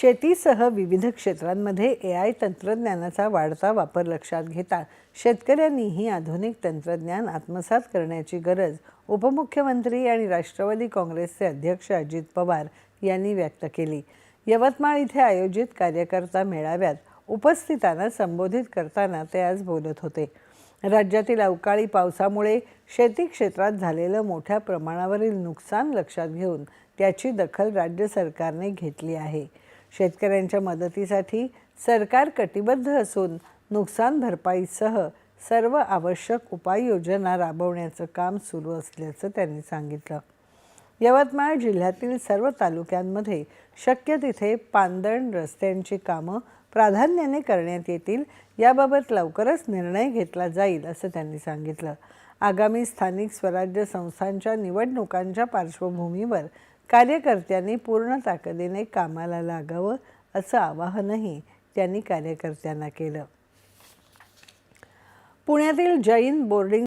शेतीसह विविध क्षेत्रांमध्ये ए आय तंत्रज्ञानाचा वाढता वापर लक्षात घेता शेतकऱ्यांनीही आधुनिक तंत्रज्ञान आत्मसात करण्याची गरज उपमुख्यमंत्री आणि राष्ट्रवादी काँग्रेसचे अध्यक्ष अजित पवार यांनी व्यक्त केली. यवतमाळ इथे आयोजित कार्यकर्ता मेळाव्यात उपस्थितांना संबोधित करताना ते आज बोलत होते. राज्यातील अवकाळी पावसामुळे शेती क्षेत्रात झालेलं मोठ्या प्रमाणावरील नुकसान लक्षात घेऊन त्याची दखल राज्य सरकारने घेतली आहे. शेतकऱ्यांच्या मदतीसाठी सरकार कटिबद्ध असून नुकसान भरपाईसह सर्व आवश्यक उपाययोजना राबवण्याचं काम सुरू असल्याचं त्यांनी सांगितलं. यवतमाळ जिल्ह्यातील सर्व तालुक्यांमध्ये शक्य तिथे पांदण रस्त्यांची कामं प्राधान्याने करण्यात येतील याबाबत लवकरच निर्णय घेतला जाईल असं त्यांनी सांगितलं. आगामी स्थानिक स्वराज्य संस्थांच्या निवडणुकांच्या पार्श्वभूमीवर कार्यकर्त्यांनी पूर्ण ताकदीने कामाला लागावं असं आवाहनही त्यांनी कार्यकर्त्यांना केलं. पुण्यातील जैन बोर्डिंग